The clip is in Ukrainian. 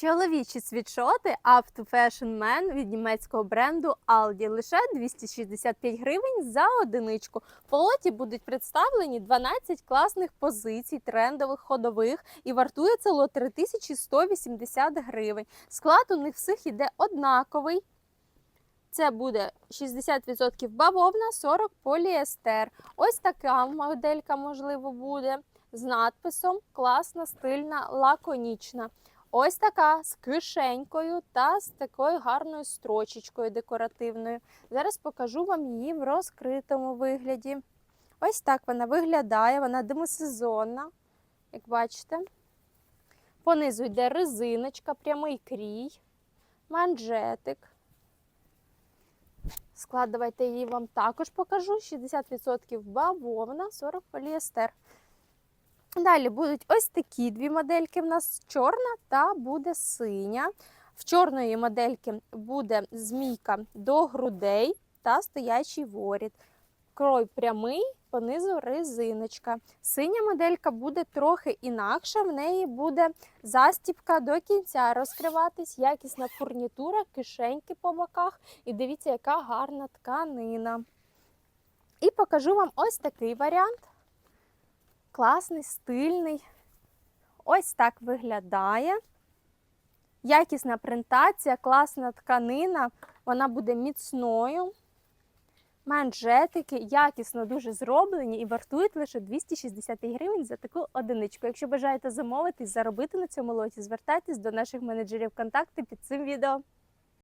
Чоловічі світшоти Up to Fashion Man від німецького бренду Aldi лише 265 гривень за одиничку. В лоті будуть представлені 12 класних позицій, трендових, ходових, і вартує це лот 3180 гривень. Склад у них всіх іде однаковий. Це буде 60% бавовна, 40 поліестер. Ось така моделька, можливо, буде з надписом класна, стильна, лаконічна. Ось така з кишенькою та з такою гарною строчечкою декоративною. Зараз покажу вам її в розкритому вигляді. Ось так вона виглядає, вона демосезонна, як бачите. Понизу йде резиночка, прямий крій, манжетик. Склад, давайте її вам також покажу. 60% бавовна, 40 поліестер. Далі будуть ось такі дві модельки. В нас чорна та буде синя. В чорної модельки буде змійка до грудей та стоячий воріт. Крой прямий, понизу резиночка. Синя моделька буде трохи інакша. В неї буде застіпка до кінця розкриватись, якісна фурнітура, кишеньки по боках. І дивіться, яка гарна тканина. І покажу вам ось такий варіант класний, стильний. Ось так виглядає. Якісна принтація, класна тканина, вона буде міцною. Манжетики якісно дуже зроблені і вартують лише 260 гривень за таку одиничку. Якщо бажаєте замовити і заробити на цьому лоті, звертайтесь до наших менеджерів контакти під цим відео.